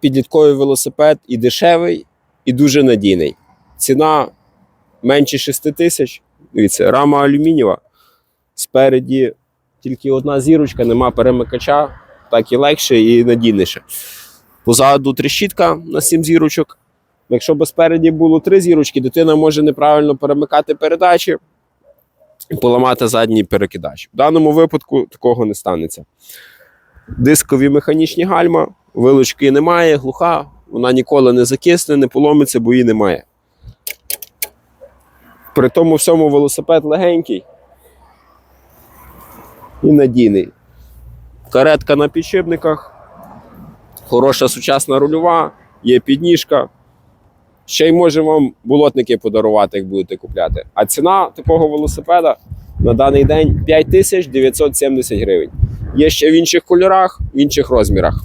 Підлітковий велосипед і дешевий, і дуже надійний. Ціна менше 6 тисяч. Дивіться, рама алюмінієва. Спереді тільки одна зірочка, нема перемикача, так і легше і надійніше. Позаду трещітка на 7 зірочок. Якщо б спереді було 3 зірочки, дитина може неправильно перемикати передачі і поламати задній перекидач. В даному випадку такого не станеться. Дискові механічні гальма, вилучки немає, глуха, вона ніколи не закисне, не поломиться, бо її немає. При тому всьому велосипед легенький і надійний. Каретка на підшипниках, хороша сучасна рульова, є підніжка. Ще й може вам болотники подарувати, як будете купляти. А ціна такого велосипеда на даний день 5970 гривень. Є ще в інших кольорах, в інших розмірах.